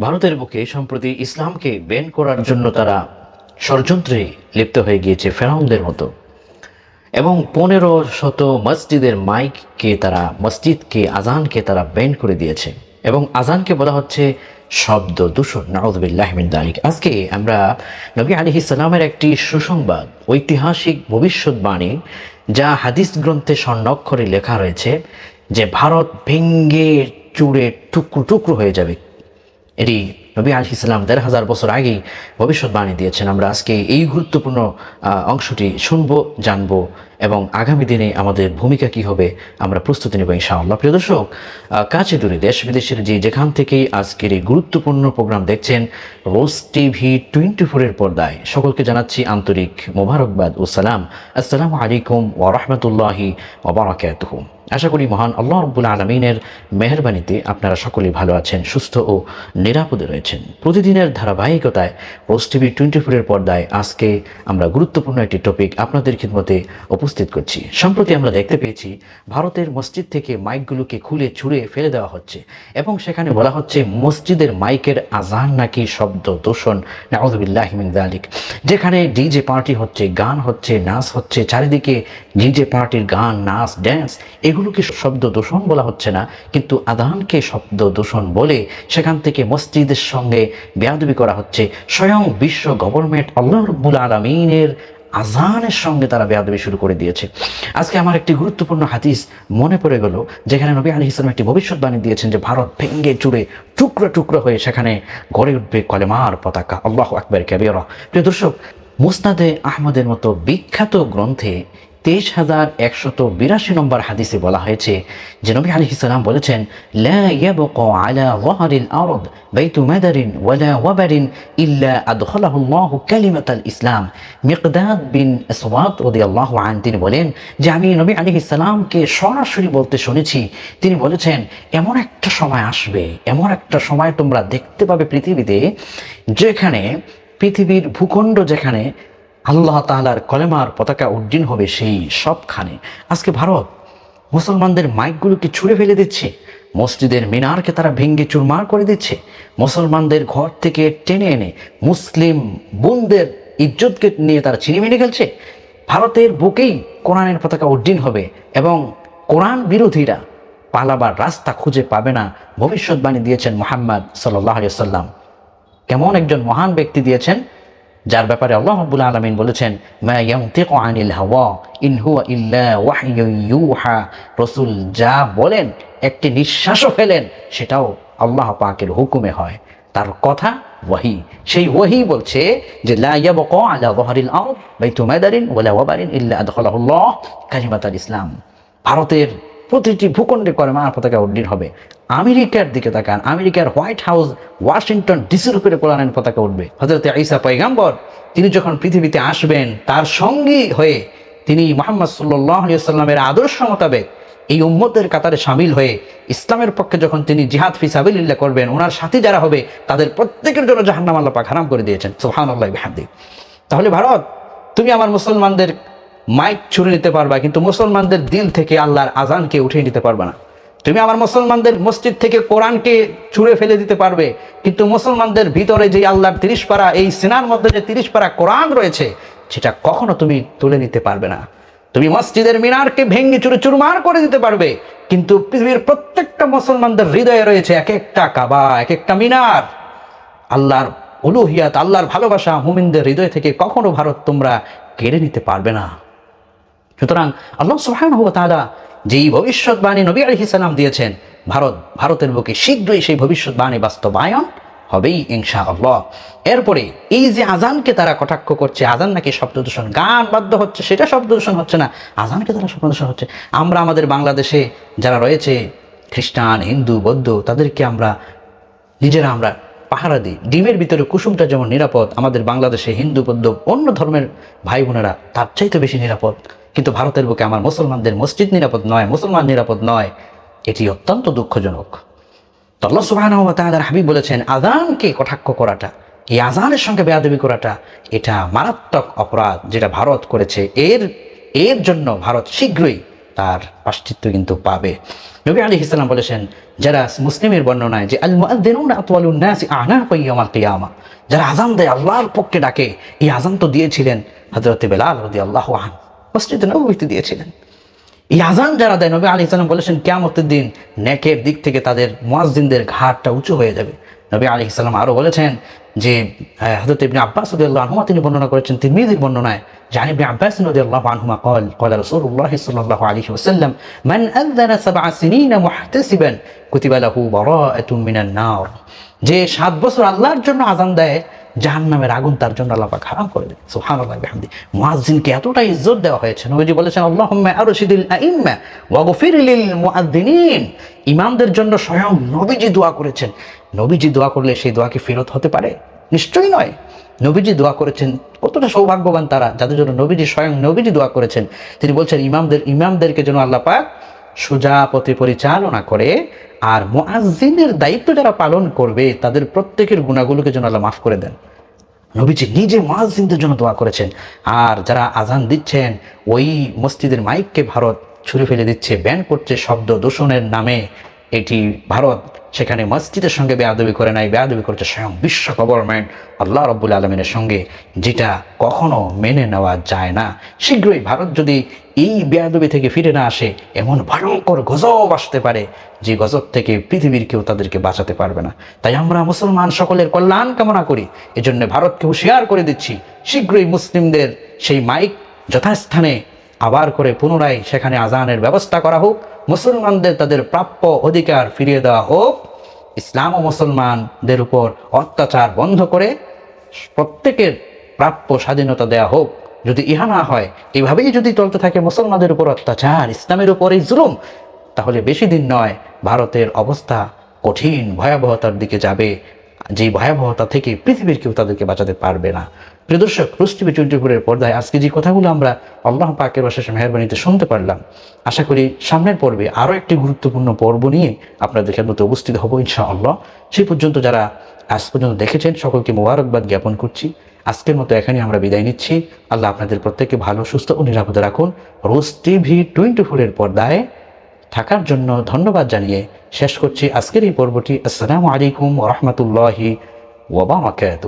ভারতের বুকে সম্প্রতি ইসলামকে ব্যান করার জন্য তারা ষড়যন্ত্রে লিপ্ত হয়ে গিয়েছে ফেরাউনদের মতো। এবং পনেরো শত মসজিদের মাইককে তারা, মসজিদকে, আজানকে তারা ব্যান করে দিয়েছে। এবং আজানকে বলা হচ্ছে শব্দ দূষণ। নাউজবিল্লাহমিন দালিক। আজকে আমরা নবী আলী ইসলামের একটি সুসংবাদ, ঐতিহাসিক ভবিষ্যৎবাণী, যা হাদিস গ্রন্থে স্বর্ণাক্ষরে লেখা রয়েছে যে ভারত ভেঙ্গে চুড়ে টুকরো টুকরো হয়ে যাবে। এটি নবী আলি ইসলাম দেড় হাজার বছর আগেই ভবিষ্যৎবাণী দিয়েছেন। আমরা আজকে এই গুরুত্বপূর্ণ অংশটি শুনব, জানব এবং আগামী দিনে আমাদের ভূমিকা কি হবে আমরা প্রস্তুতি নেব ইনশাআল্লাহ। প্রিয় দর্শক কাছে দূরে দেশ বিদেশের যে যেখান থেকেই আজকের এই গুরুত্বপূর্ণ প্রোগ্রাম দেখছেন রোজ টিভি টোয়েন্টি ফোরের পর্দায় সকলকে জানাচ্ছি আন্তরিক মোবারকবাদ ও সালাম। আসসালামু আলাইকুম ওরহমতুল্লাহি ওবরাকাতুহু আশা করি মহান আল্লাহ রব্বুল আলমিনের মেহরবানিতে আপনারা সকলেই ভালো আছেন, সুস্থ ও নিরাপদে রয়েছেন। প্রতিদিনের ধারাবাহিকতায় পোস্ট টিভি টোয়েন্টি ফোরের পর্দায় আজকে আমরা গুরুত্বপূর্ণ একটি টপিক আপনাদের খিদমতে উপস্থিত করছি। সম্প্রতি আমরা দেখতে পেয়েছি, ভারতের মসজিদ থেকে মাইকগুলোকে খুলে ছুঁড়ে ফেলে দেওয়া হচ্ছে এবং সেখানে বলা হচ্ছে, মসজিদের মাইকের আজান নাকি শব্দ দূষণ নাউজবিল্লাহিমিন দালিক যেখানে ডিজে পার্টি হচ্ছে, গান হচ্ছে, নাচ হচ্ছে, চারিদিকে ডিজে পার্টির গান, নাচ ড্যান্স এগুলোকে শব্দ দূষণ বলা হচ্ছে না, কিন্তু আদানকে শব্দ দূষণ বলে সেখান থেকে মসজিদের সঙ্গে বেয়াদবি করা হচ্ছে। স্বয়ং বিশ্ব গভর্নমেন্ট আল্লাহ রব্বুল আলমিনের আজানের সঙ্গে তারা বেয়াদবি শুরু করে দিয়েছে। আজকে আমার একটি গুরুত্বপূর্ণ হাদিস মনে পড়ে গেল, যেখানে নবী আলী ইসলাম একটি ভবিষ্যৎবাণী দিয়েছেন যে ভারত ভেঙ্গে চুড়ে টুকরো টুকরো হয়ে সেখানে গড়ে উঠবে কলেমার পতাকা। আল্লাহ আকবর কেবিয়রা প্রিয় দর্শক, মুসনাদে আহমদের মতো বিখ্যাত গ্রন্থে তেইশ হাজার একশত বিরাশি নম্বর হাদিসে বলা হয়েছে যে নবী আলী ইসলাম বলেছেন ইসলাম। মিকদাদ বিন আন তিনি বলেন যে, আমি নবী আলী ইসলামকে সরাসরি বলতে শুনেছি। তিনি বলেছেন, এমন একটা সময় আসবে, এমন একটা সময় তোমরা দেখতে পাবে পৃথিবীতে যেখানে পৃথিবীর ভূখণ্ড যেখানে আল্লাহ তাআলার কলেমার পতাকা উড্ডীন হবে সেই সবখানে। আজকে ভারত মুসলমানদের মাইকগুলোকে ছুঁড়ে ফেলে দিচ্ছে, মসজিদের মিনারকে তারা ভেঙ্গে চুরমার করে দিচ্ছে, মুসলমানদের ঘর থেকে টেনে এনে মুসলিম বোনদের ইজ্জতকে নিয়ে তারা চিনিমিনি খেলছে। ভারতের বুকেই কোরআনের পতাকা উড্ডীন হবে এবং কোরআন বিরোধীরা পালাবার রাস্তা খুঁজে পাবে না, ভবিষ্যৎবাণী দিয়েছেন মোহাম্মদ সাল্লাহ সাল্লাম কেমন একজন মহান ব্যক্তি দিয়েছেন যার ব্যাপারে আল্লাহ রাব্বুল আলামিন বলেছেন আনিল হাওয়া, ইন যা বলেন, একটি নিঃশ্বাসও ফেলেন, সেটাও আল্লাহ পাকের হুকুমে হয়। তার কথা ওয়াহি। সেই ওয়াহি বলছে যে, লা ইয়াবকা ইল্লা ইসলাম। ভারতের প্রতিটি ভূখণ্ডে করে মার পতাকা উড্ডীন হবে। আমেরিকার দিকে তাকান। আমেরিকার হোয়াইট হাউস, ওয়াশিংটন ডিসির উপরে কোরআনের পতাকা উঠবে। হজরত ঈসা পয়গাম্বর, তিনি যখন পৃথিবীতে আসবেন, তার সঙ্গী হয়ে তিনি মোহাম্মদ সাল্লামের আদর্শ মোতাবেক এই উম্মতের কাতারে সামিল হয়ে ইসলামের পক্ষে যখন তিনি জিহাদ ফিসাবিল্লাহ করবেন, ওনার সাথী যারা হবে, তাদের প্রত্যেকের জন্য জাহান্নাম আল্লাহ হারাম করে দিয়েছেন। সোহান আল্লাহ তাহলে ভারত, তুমি আমার মুসলমানদের মাইক ছুড়ে নিতে পারবা, কিন্তু মুসলমানদের দিল থেকে আল্লাহর আজানকে উঠিয়ে নিতে পারবা না। তুমি আমার মুসলমানদের মসজিদ থেকে কোরআনকে ছুঁড়ে ফেলে দিতে পারবে, কিন্তু মুসলমানদের ভিতরে যে আল্লাহর তিরিশ পারা এই সিনার মধ্যে যে তিরিশ পারা কোরআন রয়েছে, সেটা কখনো তুমি তুলে নিতে পারবে না। তুমি মসজিদের মিনারকে ভেঙে চুরে চুরমার করে দিতে পারবে, কিন্তু পৃথিবীর প্রত্যেকটা মুসলমানদের হৃদয়ে রয়েছে এক একটা কাবা, এক একটা মিনার। আল্লাহর উলুহিয়াত, আল্লাহর ভালোবাসা মুমিনদের হৃদয় থেকে কখনো ভারত তোমরা কেড়ে নিতে পারবে না। সুতরাং আল্লাহ সুহান হুয়া তাআলা যেই ভবিষ্যৎবাণী নবী আলহি সালাম দিয়েছেন, ভারত, ভারতের বুকে শীঘ্রই সেই ভবিষ্যৎবাণী বাস্তবায়ন হবেই ইনশা আল্লাহ এরপরে এই যে আজানকে তারা কটাক্ষ করছে আজান নাকি শব্দ দূষণ, গান বাধ্য হচ্ছে, সেটা শব্দ দূষণ হচ্ছে না আজানকে তারা শব্দ দূষণ হচ্ছে। আমরা আমাদের বাংলাদেশে যারা রয়েছে, খ্রিস্টান, হিন্দু, বৌদ্ধ, তাদেরকে আমরা, নিজেরা আমরা পাহারা দিই। ডিমের ভিতরে কুসুমটা যেমন নিরাপদ, আমাদের বাংলাদেশে হিন্দু, বৌদ্ধ, অন্য ধর্মের ভাই বোনেরা তার চাইতে বেশি নিরাপদ। কিন্তু ভারতের বুকে আমার মুসলমানদের মসজিদ নিরাপদ নয়, মুসলমান নিরাপদ নয়, এটি অত্যন্ত দুঃখজনক। তো আল্লাহ সুবহানাহু ওয়া হাবিব বলেছেন আজানকে কটাক্ষ করাটা, এই আজানের সঙ্গে বেয়াদবি করাটা, এটা মারাত্মক অপরাধ যেটা ভারত করেছে। এর এর জন্য ভারত শীঘ্রই তার পাশ্চিত্য কিন্তু পাবে। নবী আলী ইসলাম বলেছেন, যারা মুসলিমের বর্ণনায় যে যারা আজান দেয় আল্লাহর পক্ষে ডাকে, এই আজান তো দিয়েছিলেন হযরত বেলাল রাদিয়াল্লাহু আনহু, মসজিদে নববীতে দিয়েছিলেন। এই আজান যারা দেয়, নবী আলী ইসলাম বলেছেন, কেয়ামতের দিন নেকের দিক থেকে তাদের মুয়াজ্জিনদের ঘাটটা উঁচু হয়ে যাবে। নবী আলী ইসলাম আরও বলেছেন যে হজরত ইবনে আব্বাস রাদিয়াল্লাহু আনহু তিনি বর্ণনা করেছেন, তিরমিজির বর্ণনায় عن ابن عباس رضي الله عنهما قال قال رسول الله صلى الله عليه وسلم من أذن سبع سنين محتسبا كتب له براءة من النار যে সাত বছর আল্লাহর জন্য আজান দেয় জাহান্নামের আগুন তার জন্য আল্লাহ পাক হারাম করে দেয় সুবহানাল্লাহ বিহামদি মুয়াজ্জিনকে এতটা ইজ্জত দেওয়া হয়েছে নবীজি বলেছেন আল্লাহুম্মা আরশিদিল আইম্মা ওয়া গফির লিল মুআদ্দিনিন ইমামদের জন্য স্বয়ং নবীজি দোয়া করেছেন নবীজি দোয়া করলে সেই দোয়া কি ফেরত হতে পারে নিশ্চয়ই নয়। নবীজি দোয়া করেছেন, কতটা সৌভাগ্যবান তারা, যাদের জন্য নবীজি স্বয়ং নবীজি দোয়া করেছেন। তিনি বলছেন, ইমামদের, ইমামদেরকে যেন আল্লাহ পাক সোজা পরিচালনা করে, আর মুআজ্জিনের দায়িত্ব যারা পালন করবে, তাদের প্রত্যেকের গুণাগুলোকে যেন আল্লাহ মাফ করে দেন। নবীজি নিজে মুয়াজ্জিনদের জন্য দোয়া করেছেন, আর যারা আজান দিচ্ছেন, ওই মসজিদের মাইককে ভারত ছুঁড়ে ফেলে দিচ্ছে, ব্যান করছে শব্দ দূষণের নামে। এটি ভারত সেখানে মসজিদের সঙ্গে বেয়াদবি করে নাই, বেয়াদবি করছে স্বয়ং বিশ্ব গভর্নমেন্ট আল্লাহ রব্বুল আলমিনের সঙ্গে, যেটা কখনো মেনে নেওয়া যায় না। শীঘ্রই ভারত যদি এই বেয়াদবি থেকে ফিরে না আসে, এমন ভয়ঙ্কর গজব আসতে পারে, যে গজব থেকে পৃথিবীর কেউ তাদেরকে বাঁচাতে পারবে না। তাই আমরা মুসলমান সকলের কল্যাণ কামনা করি। এজন্য ভারতকে হুঁশিয়ার করে দিচ্ছি, শীঘ্রই মুসলিমদের সেই মাইক যথাস্থানে আবার করে পুনরায় সেখানে আজানের ব্যবস্থা করা হোক। মুসলমানদের তাদের প্রাপ্য অধিকার ফিরিয়ে দেওয়া হোক, ইসলাম ও মুসলমানদের উপর অত্যাচার বন্ধ করে প্রত্যেকের প্রাপ্য স্বাধীনতা দেয়া হোক। যদি ইহা না হয় এইভাবেই যদি চলতে থাকে মুসলমানদের উপর অত্যাচার, ইসলামের উপর এই জুলুম, তাহলে বেশি দিন নয়, ভারতের অবস্থা কঠিন ভয়াবহতার দিকে যাবে। যে ভয়াবহতা থেকে পৃথিবীর কেউ তাদেরকে বাঁচাতে পারবে না। প্রিয় দর্শক টোয়েন্টি ফোরের পর্দায় আজকে যে কথাগুলো আমরা আল্লাহ পাকের অশেষ মেহরবানিতে শুনতে পারলাম, আশা করি সামনের পর্বে আরও একটি গুরুত্বপূর্ণ পর্ব নিয়ে আপনাদের খেদমতে উপস্থিত হব ইনশাআল্লাহ। সেই পর্যন্ত যারা আজ পর্যন্ত দেখেছেন, সকলকে মোবারকবাদ জ্ঞাপন করছি। আজকের মতো এখানে আমরা বিদায় নিচ্ছি। আল্লাহ আপনাদের প্রত্যেককে ভালো, সুস্থ ও নিরাপদে রাখুন। রোজ টিভি টোয়েন্টি ফোরের পর্দায় থাকার জন্য ধন্যবাদ জানিয়ে শেষ করছি আজকের এই পর্বটি। আসসালামু আলাইকুম রহমতুল্লাহি ওবামাকাত